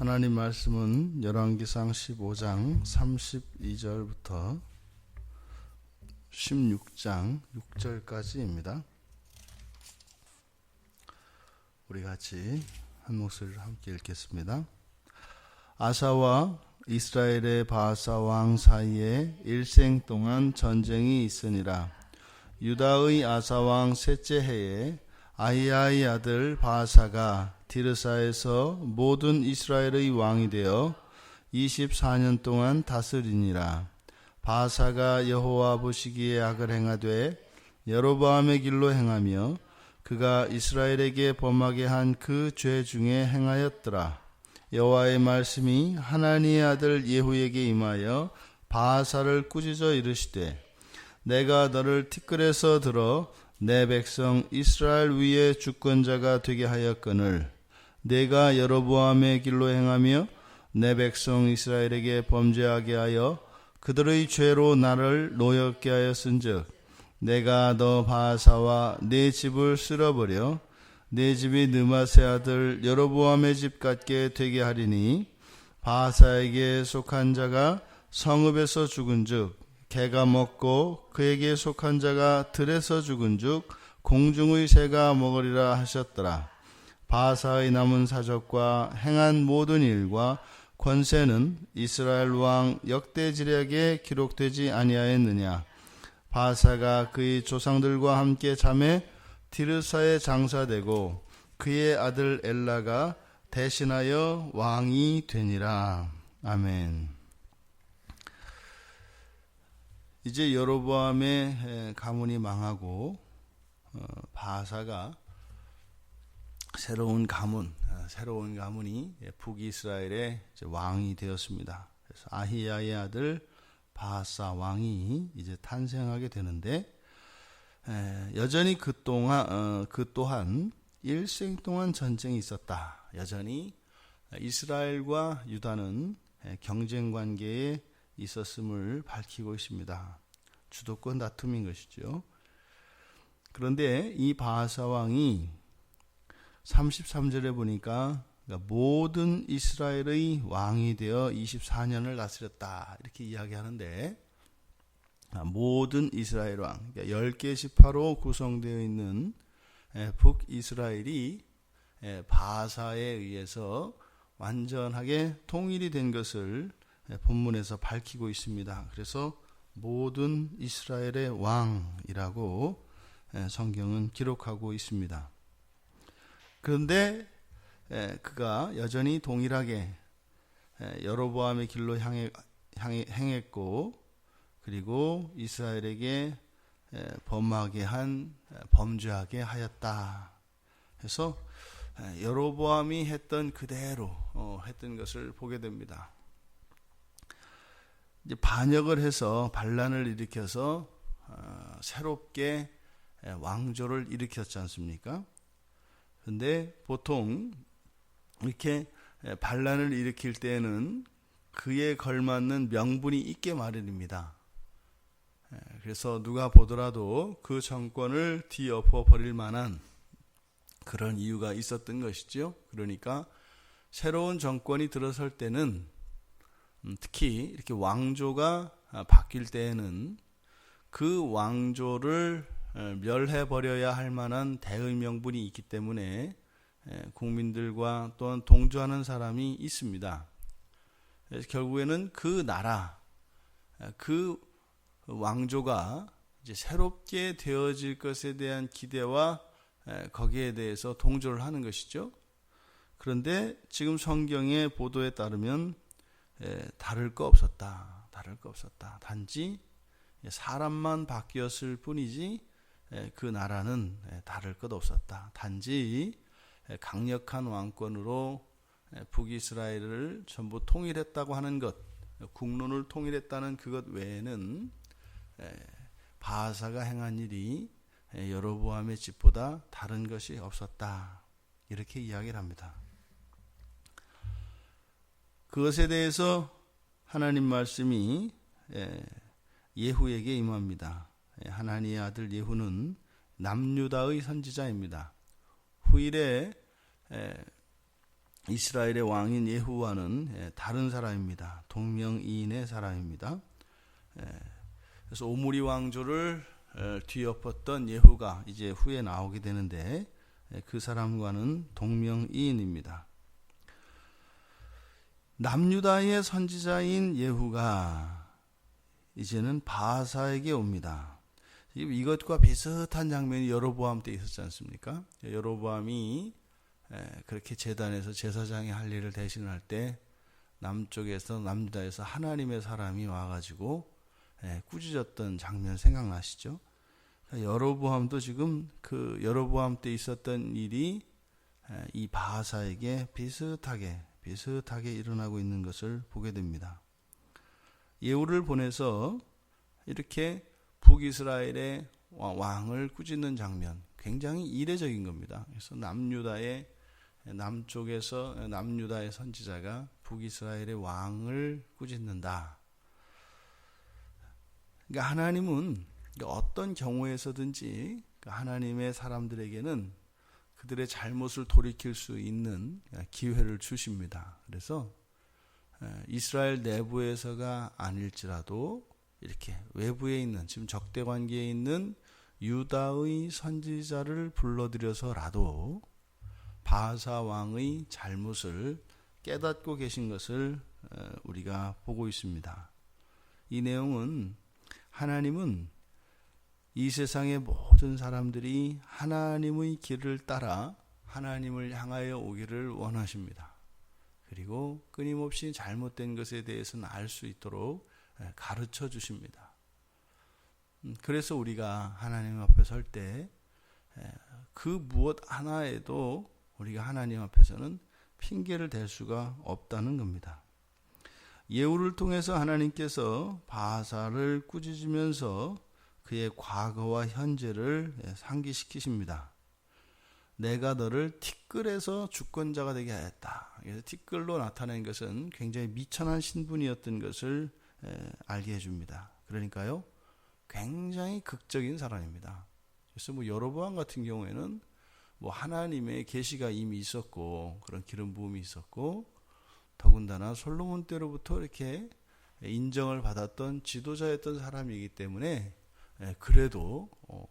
하나님 말씀은 열왕기상 15장 32절부터 16장 6절까지입니다. 우리 같이 한 목소리로 함께 읽겠습니다. 아사와 이스라엘의 바사 왕 사이에 일생 동안 전쟁이 있으니라. 유다의 아사 왕 셋째 해에 아이아의 아들 바사가 디르사에서 모든 이스라엘의 왕이 되어 24년 동안 다스리니라. 바사가 여호와 보시기에 악을 행하되 여로보암의 길로 행하며 그가 이스라엘에게 범하게 한 그 죄 중에 행하였더라. 여호와의 말씀이 하나니의 아들 예후에게 임하여 바사를 꾸짖어 이르시되 내가 너를 티끌에서 들어 내 백성 이스라엘 위에 주권자가 되게 하였거늘 내가 여로보암의 길로 행하며 내 백성 이스라엘에게 범죄하게 하여 그들의 죄로 나를 노엽게 하였은즉 내가 너 바사와 내 집을 쓸어버려 내 집이 느마세 아들 여로보암의 집 같게 되게 하리니 바사에게 속한 자가 성읍에서 죽은즉 개가 먹고 그에게 속한 자가 들에서 죽은즉 공중의 새가 먹으리라 하셨더라. 바사의 남은 사적과 행한 모든 일과 권세는 이스라엘 왕 역대지략에 기록되지 아니하였느냐. 바사가 그의 조상들과 함께 잠에 디르사에 장사되고 그의 아들 엘라가 대신하여 왕이 되니라. 아멘. 이제 여로보암의 가문이 망하고 어, 바사가 새로운 가문, 어, 새로운 가문이 북이스라엘의 왕이 되었습니다. 그래서 아히야의 아들 바사 왕이 이제 탄생하게 되는데 여전히 그 동안 어, 그 또한 일생 동안 전쟁이 있었다. 여전히 이스라엘과 유다는 경쟁 관계에 있었음을 밝히고 있습니다. 주도권 다툼인 것이죠. 그런데 이 바하사 왕이 33절에 보니까 그러니까 모든 이스라엘의 왕이 되어 24년을 다스렸다. 이렇게 이야기하는데 아, 모든 이스라엘 왕, 그러니까 10개 지파로 구성되어 있는 북이스라엘이 바사에 의해서 완전하게 통일이 된 것을 본문에서 밝히고 있습니다. 그래서 모든 이스라엘의 왕이라고 성경은 기록하고 있습니다. 그런데 그가 여전히 동일하게 여로보암의 길로 향해, 향해 행했고 그리고 이스라엘에게 범하게 한 범죄하게 하였다. 해서 여로보암이 했던 그대로 어, 했던 것을 보게 됩니다. 이제 반역을 해서 반란을 일으켜서 어, 새롭게 왕조를 일으켰지 않습니까? 근데 보통 이렇게 반란을 일으킬 때에는 그에 걸맞는 명분이 있게 마련입니다. 그래서 누가 보더라도 그 정권을 뒤엎어 버릴 만한 그런 이유가 있었던 것이죠. 그러니까 새로운 정권이 들어설 때는 음, 특히 이렇게 왕조가 아, 바뀔 때에는 그 왕조를 멸해 버려야 할 만한 대의 명분이 있기 때문에 국민들과 또한 동조하는 사람이 있습니다. 결국에는 그 나라, 그 왕조가 이제 새롭게 되어질 것에 대한 기대와 거기에 대해서 동조를 하는 것이죠. 그런데 지금 성경의 보도에 따르면 다를 거 없었다. 다를 거 없었다. 단지 사람만 바뀌었을 뿐이지 그 나라는 다를 것 없었다. 단지 강력한 왕권으로 북이스라엘을 전부 통일했다고 하는 것, 국론을 통일했다는 그것 외에는 바사가 행한 일이 여로보암의 집보다 다른 것이 없었다. 이렇게 이야기를 합니다. 그것에 대해서 하나님 말씀이 예후에게 임합니다. 하나님의 아들 예후는 남유다의 선지자입니다. 후일에 이스라엘의 왕인 예후와는 예, 다른 사람입니다. 동명이인의 사람입니다. 예, 그래서 오므리 왕조를 뒤엎었던 예후가 이제 후에 나오게 되는데 예, 그 사람과는 동명이인입니다. 남유다의 선지자인 예후가 이제는 바사에게 옵니다. 이것과 비슷한 장면이 여로보암 때 있었지 않습니까? 여로보암이 그렇게 재단에서 제사장이 할 일을 대신할 때 남쪽에서 남유다에서 하나님의 사람이 와가지고 꾸짖었던 장면 생각나시죠? 그러니까 여로보암도 지금 그 여로보암 때 있었던 일이 이 바하사에게 비슷하게 비슷하게 일어나고 있는 것을 보게 됩니다. 예후를 보내서 이렇게 북이스라엘의 왕을 꾸짖는 장면 굉장히 이례적인 겁니다. 그래서 남유다의 남쪽에서 남유다의 선지자가 북이스라엘의 왕을 꾸짖는다. 그러니까 하나님은 어떤 경우에서든지 그 하나님의 사람들에게는 그들의 잘못을 돌이킬 수 있는 기회를 주십니다. 그래서 이스라엘 내부에서가 아닐지라도 이렇게 외부에 있는 지금 적대 관계에 있는 유다의 선지자를 불러들여서라도 바사 왕의 잘못을 깨닫고 계신 것을 우리가 보고 있습니다. 이 내용은 하나님은 이 세상의 모든 사람들이 하나님의 길을 따라 하나님을 향하여 오기를 원하십니다. 그리고 끊임없이 잘못된 것에 대해서는 알 수 있도록 가르쳐 주십니다. 음, 그래서 우리가 하나님 앞에 설 때 그 무엇 하나에도 우리가 하나님 앞에서는 핑계를 댈 수가 없다는 겁니다. 예우를 통해서 하나님께서 바사를 꾸짖으면서 그의 과거와 현재를 상기시키십니다. 내가 너를 티끌에서 주권자가 되게 하였다. 그래서 티끌로 나타낸 것은 굉장히 미천한 신분이었던 것을 알게 해줍니다. 그러니까요, 굉장히 극적인 사람입니다. 그래서 뭐 여로보암 같은 경우에는 뭐 하나님의 계시가 이미 있었고 그런 기름 부음이 있었고 더군다나 솔로몬 때로부터 이렇게 인정을 받았던 지도자였던 사람이기 때문에 그래도 어,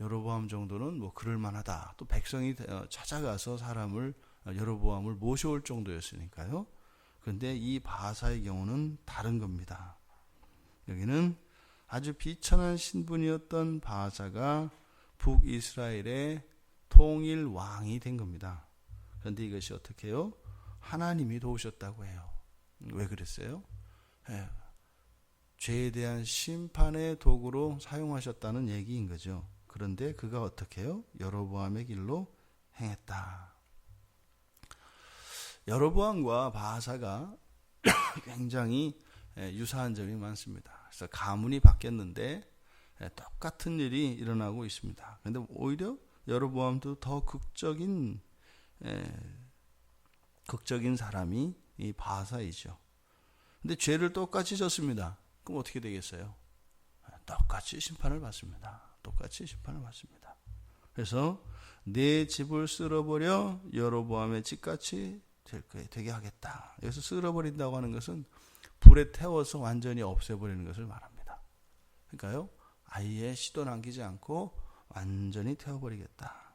여로보암 정도는 뭐 그럴 만하다. 또 백성이 어, 찾아가서 사람을 어, 여로보암을 모셔올 정도였으니까요. 그런데 이 바사의 경우는 다른 겁니다. 여기는 아주 비천한 신분이었던 바사가 북이스라엘의 통일 왕이 된 겁니다. 그런데 이것이 어떻게 해요? 하나님이 도우셨다고 해요. 왜 그랬어요? 예, 죄에 대한 심판의 도구로 사용하셨다는 얘기인 거죠. 그런데 그가 어떻게 해요? 여로보암의 길로 행했다. 여로보암과 바사가 굉장히 예, 유사한 점이 많습니다. 그래서 가문이 바뀌었는데 예, 똑같은 일이 일어나고 있습니다. 그런데 오히려 여로보암도 더 극적인 에, 극적인 사람이 이 바사이죠. 근데 죄를 똑같이 졌습니다. 그럼 어떻게 되겠어요? 똑같이 심판을 받습니다. 똑같이 심판을 받습니다. 그래서 내 집을 쓸어버려 여로보암의 집같이 되게 하겠다. 여기서 쓸어버린다고 하는 것은 불에 태워서 완전히 없애버리는 것을 말합니다. 그러니까요, 아예 시도 남기지 않고 완전히 태워버리겠다.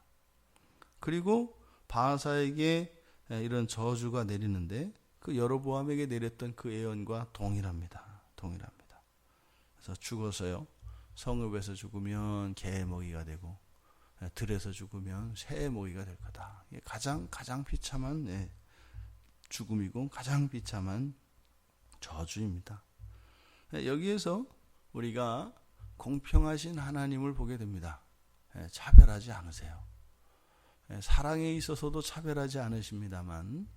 그리고 바사에게 이런 저주가 내리는데 그 여로보암에게 내렸던 그 예언과 동일합니다. 동일합니다. 그래서 죽어서요. 성읍에서 죽으면 개 먹이가 되고 들에서 죽으면 새 먹이가 될 거다. 가장 가장 비참한 예, 죽음이고 가장 비참한 저주입니다. 여기에서 우리가 공평하신 하나님을 보게 됩니다. 예, 차별하지 않으세요. 예, 사랑에 있어서도 차별하지 않으십니다만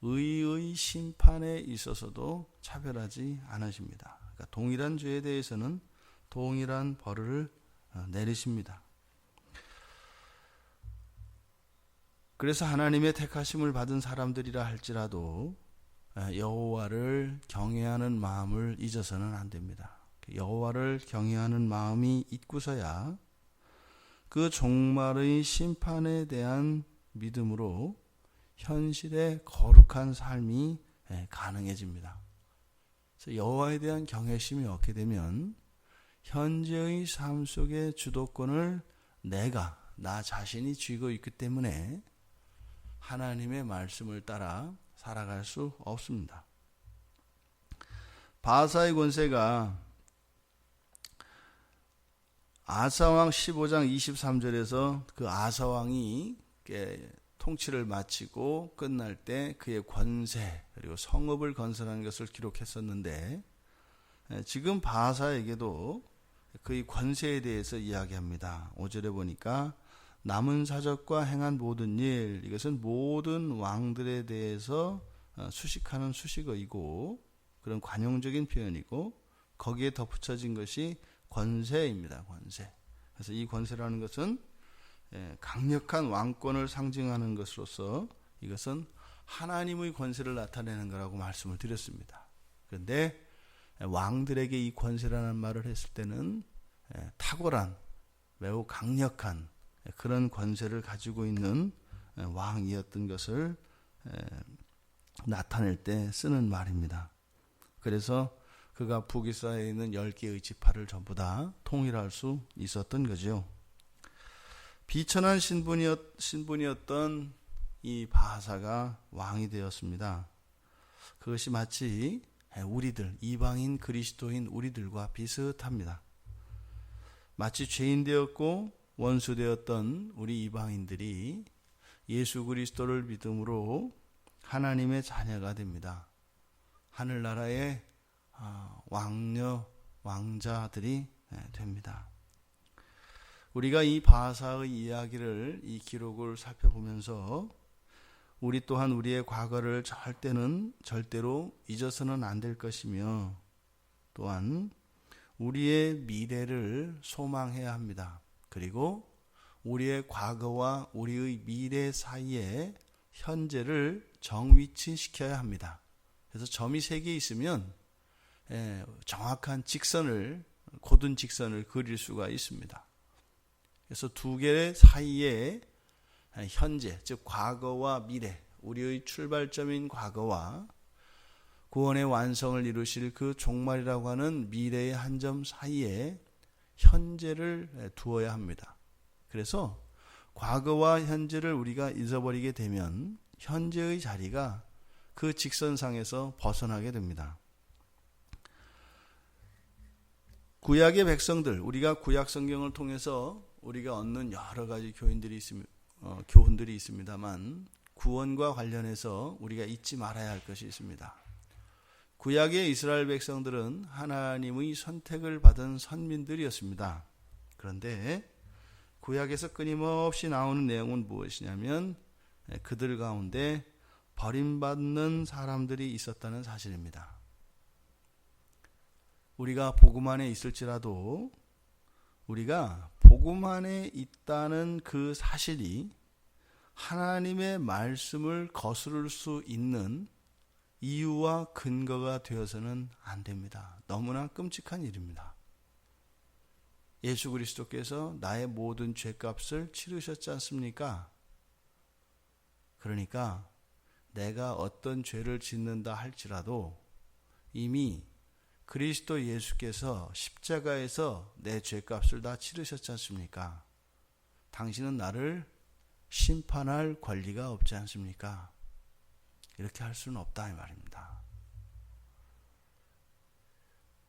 의의 심판에 있어서도 차별하지 않으십니다. 그러니까 동일한 죄에 대해서는 동일한 벌을 어, 내리십니다. 그래서 하나님의 택하심을 받은 사람들이라 할지라도 어, 여호와를 경외하는 마음을 잊어서는 안 됩니다. 여호와를 경외하는 마음이 있고서야 그 종말의 심판에 대한 믿음으로 현실의 거룩한 삶이 예, 가능해집니다. 여호와에 대한 경외심이 얻게 되면 현재의 삶 속의 주도권을 내가 나 자신이 쥐고 있기 때문에 하나님의 말씀을 따라 살아갈 수 없습니다. 바사의 권세가 아사왕 15장 23절에서 그 아사왕이 통치를 마치고 끝날 때 그의 권세 그리고 성읍을 건설한 것을 기록했었는데 지금 바사에게도 그의 권세에 대해서 이야기합니다. 5절에 보니까 남은 사적과 행한 모든 일 이것은 모든 왕들에 대해서 수식하는 수식어이고 그런 관용적인 표현이고 거기에 덧붙여진 것이 권세입니다. 권세. 그래서 이 권세라는 것은 예, 강력한 왕권을 상징하는 것으로서 이것은 하나님의 권세를 나타내는 거라고 말씀을 드렸습니다. 그런데 왕들에게 이 권세라는 말을 했을 때는 예, 탁월한 매우 강력한 그런 권세를 가지고 있는 예, 왕이었던 것을 나타낼 때 쓰는 말입니다. 그래서 그가 북이스라엘에 있는 10개의 지파를 전부 다 통일할 수 있었던 거죠. 비천한 신분이었, 신분이었던 이 바하사가 왕이 되었습니다. 그것이 마치 우리들, 이방인 그리스도인 우리들과 비슷합니다. 마치 죄인 되었고 원수 되었던 우리 이방인들이 예수 그리스도를 믿음으로 하나님의 자녀가 됩니다. 하늘나라의 아, 왕녀, 왕자들이 예, 됩니다. 우리가 이 바사의 이야기를, 이 기록을 살펴보면서 우리 또한 우리의 과거를 절대는, 절대로 잊어서는 안 될 것이며 또한 우리의 미래를 소망해야 합니다. 그리고 우리의 과거와 우리의 미래 사이에 현재를 정위치시켜야 합니다. 그래서 점이 세 개 있으면 예, 정확한 직선을 고든 직선을 그릴 수가 있습니다. 그래서 두 개의 사이에 현재 즉 과거와 미래 우리의 출발점인 과거와 구원의 완성을 이루실 그 종말이라고 하는 미래의 한 점 사이에 현재를 두어야 합니다. 그래서 과거와 현재를 우리가 잊어버리게 되면 현재의 자리가 그 직선상에서 벗어나게 됩니다. 구약의 백성들, 우리가 구약 성경을 통해서 우리가 얻는 여러 가지 교인들이 있습, 어, 교훈들이 있습니다만 구원과 관련해서 우리가 잊지 말아야 할 것이 있습니다. 구약의 이스라엘 백성들은 하나님의 선택을 받은 선민들이었습니다. 그런데 구약에서 끊임없이 나오는 내용은 무엇이냐면 그들 가운데 버림받는 사람들이 있었다는 사실입니다. 우리가 복음 안에 있을지라도 우리가 복음 안에 있다는 그 사실이 하나님의 말씀을 거스를 수 있는 이유와 근거가 되어서는 안 됩니다. 너무나 끔찍한 일입니다. 예수 그리스도께서 나의 모든 죄값을 치르셨지 않습니까? 그러니까 내가 어떤 죄를 짓는다 할지라도 이미 그리스도 예수께서 십자가에서 내 죄값을 다 치르셨지 않습니까? 당신은 나를 심판할 권리가 없지 않습니까? 이렇게 할 수는 없다 이 말입니다.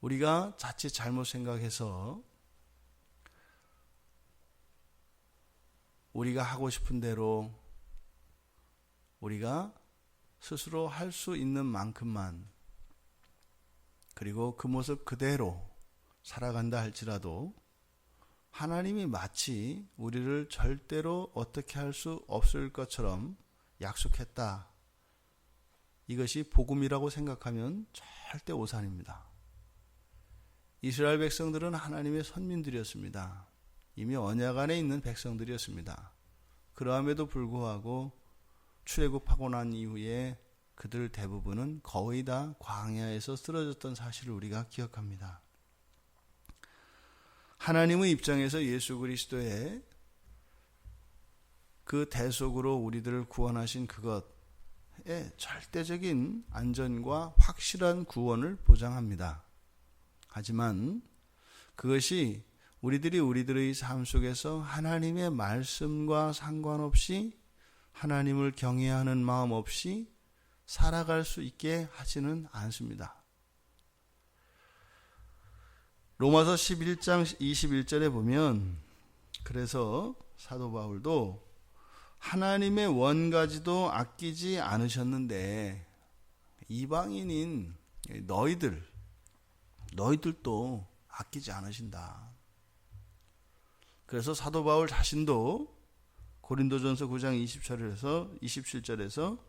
우리가 자칫 잘못 생각해서 우리가 하고 싶은 대로 우리가 스스로 할 수 있는 만큼만 그리고 그 모습 그대로 살아간다 할지라도 하나님이 마치 우리를 절대로 어떻게 할 수 없을 것처럼 약속했다. 이것이 복음이라고 생각하면 절대 오산입니다. 이스라엘 백성들은 하나님의 선민들이었습니다. 이미 언약 안에 있는 백성들이었습니다. 그러함에도 불구하고 출애굽하고 난 이후에 그들 대부분은 거의 다 광야에서 쓰러졌던 사실을 우리가 기억합니다. 하나님의 입장에서 예수 그리스도의 그 대속으로 우리들을 구원하신 그것, 절대적인 안전과 확실한 구원을 보장합니다. 하지만 그것이 우리들이 우리들의 삶 속에서 하나님의 말씀과 상관없이 하나님을 경외하는 마음 없이 살아갈 수 있게 하지는 않습니다. 로마서 11장 21절에 보면 그래서 사도 바울도 하나님의 원가지도 아끼지 않으셨는데 이방인인 너희들 너희들도 아끼지 않으신다. 그래서 사도 바울 자신도 고린도전서 9장 20절에서 27절에서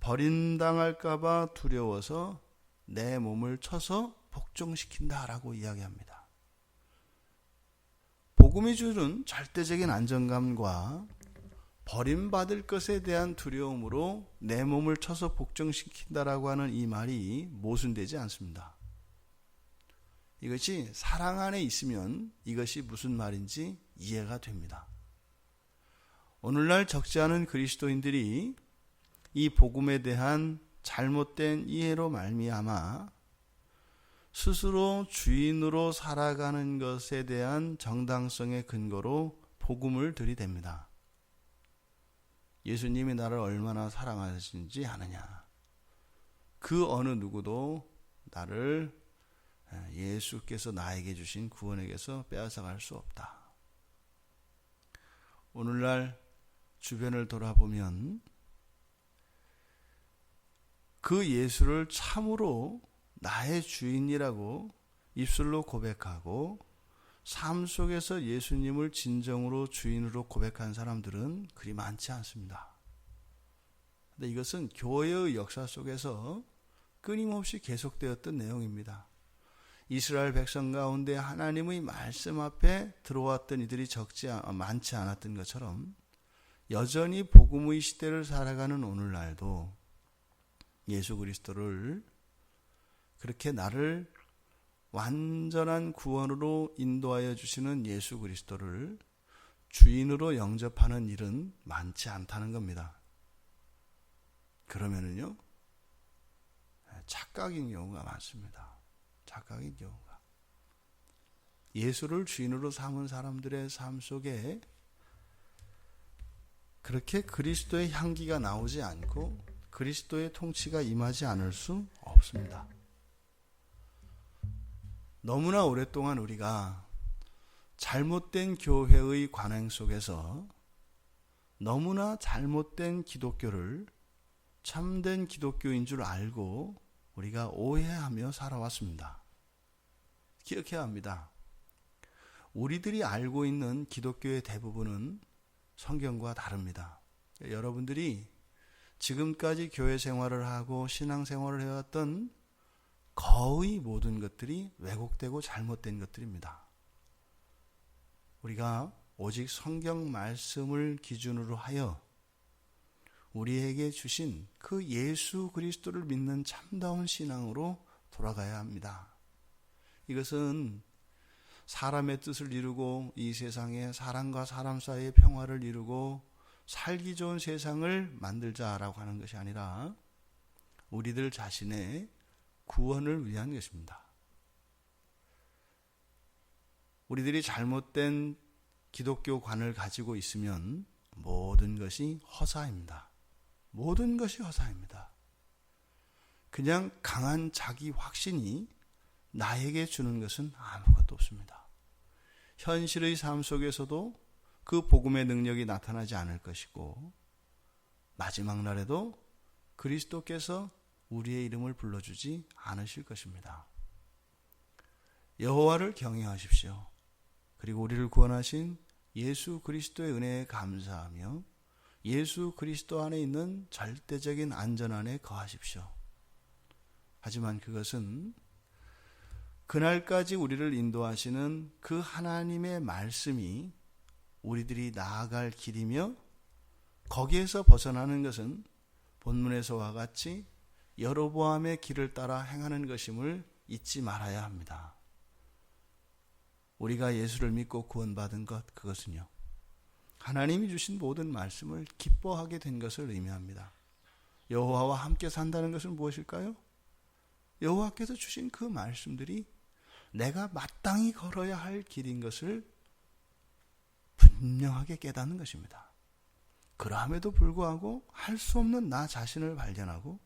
버림당할까봐 두려워서 내 몸을 쳐서 복종시킨다라고 이야기합니다. 복음이 주는 절대적인 안정감과 버림받을 것에 대한 두려움으로 내 몸을 쳐서 복종시킨다라고 하는 이 말이 모순되지 않습니다. 이것이 사랑 안에 있으면 이것이 무슨 말인지 이해가 됩니다. 오늘날 적지 않은 그리스도인들이 이 복음에 대한 잘못된 이해로 말미암아 스스로 주인으로 살아가는 것에 대한 정당성의 근거로 복음을 들이댑니다. 예수님이 나를 얼마나 사랑하시는지 아느냐. 그 어느 누구도 나를 예수께서 나에게 주신 구원에게서 빼앗아갈 수 없다. 오늘날 주변을 돌아보면 그 예수를 참으로 나의 주인이라고 입술로 고백하고 삶 속에서 예수님을 진정으로 주인으로 고백한 사람들은 그리 많지 않습니다. 근데 이것은 교회의 역사 속에서 끊임없이 계속되었던 내용입니다. 이스라엘 백성 가운데 하나님의 말씀 앞에 들어왔던 이들이 적지 많지 않았던 것처럼 여전히 복음의 시대를 살아가는 오늘날도 예수 그리스도를 그렇게 나를 완전한 구원으로 인도하여 주시는 예수 그리스도를 주인으로 영접하는 일은 많지 않다는 겁니다. 그러면은요, 착각인 경우가 많습니다. 착각인 경우가. 예수를 주인으로 삼은 사람들의 삶 속에 그렇게 그리스도의 향기가 나오지 않고 그리스도의 통치가 임하지 않을 수 없습니다. 너무나 오랫동안 우리가 잘못된 교회의 관행 속에서 너무나 잘못된 기독교를 참된 기독교인 줄 알고 우리가 오해하며 살아왔습니다. 기억해야 합니다. 우리들이 알고 있는 기독교의 대부분은 성경과 다릅니다. 여러분들이 지금까지 교회 생활을 하고 신앙 생활을 해왔던 거의 모든 것들이 왜곡되고 잘못된 것들입니다. 우리가 오직 성경 말씀을 기준으로 하여 우리에게 주신 그 예수 그리스도를 믿는 참다운 신앙으로 돌아가야 합니다. 이것은 사람의 뜻을 이루고 이 세상에 사람과 사람 사이의 평화를 이루고 살기 좋은 세상을 만들자라고 하는 것이 아니라 우리들 자신의 구원을 위한 것입니다. 우리들이 잘못된 기독교관을 가지고 있으면 모든 것이 허사입니다. 모든 것이 허사입니다. 그냥 강한 자기 확신이 나에게 주는 것은 아무것도 없습니다. 현실의 삶 속에서도 그 복음의 능력이 나타나지 않을 것이고 마지막 날에도 그리스도께서 우리의 이름을 불러주지 않으실 것입니다. 여호와를 경외하십시오. 그리고 우리를 구원하신 예수 그리스도의 은혜에 감사하며 예수 그리스도 안에 있는 절대적인 안전 안에 거하십시오. 하지만 그것은 그날까지 우리를 인도하시는 그 하나님의 말씀이 우리들이 나아갈 길이며 거기에서 벗어나는 것은 본문에서와 같이 여로보암의 길을 따라 행하는 것임을 잊지 말아야 합니다. 우리가 예수를 믿고 구원받은 것 그것은요. 하나님이 주신 모든 말씀을 기뻐하게 된 것을 의미합니다. 여호와와 함께 산다는 것은 무엇일까요? 여호와께서 주신 그 말씀들이 내가 마땅히 걸어야 할 길인 것을 분명하게 깨닫는 것입니다. 그럼에도 불구하고 할 수 없는 나 자신을 발견하고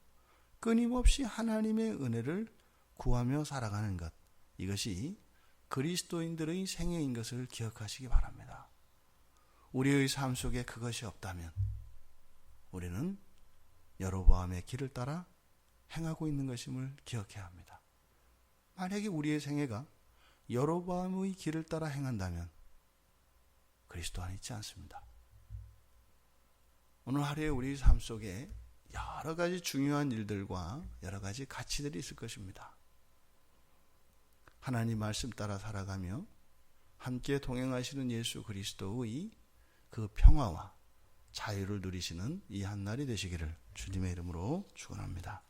끊임없이 하나님의 은혜를 구하며 살아가는 것. 이것이 그리스도인들의 생애인 것을 기억하시기 바랍니다. 우리의 삶 속에 그것이 없다면 우리는 여로보암의 길을 따라 행하고 있는 것임을 기억해야 합니다. 만약에 우리의 생애가 여로보암의 길을 따라 행한다면 그리스도 안에 있지 않습니다. 오늘 하루에 우리 삶 속에 여러 가지 중요한 일들과 여러 가지 가치들이 있을 것입니다. 하나님 말씀 따라 살아가며 함께 동행하시는 예수 그리스도의 그 평화와 자유를 누리시는 이 한날이 되시기를 주님의 이름으로 축원합니다.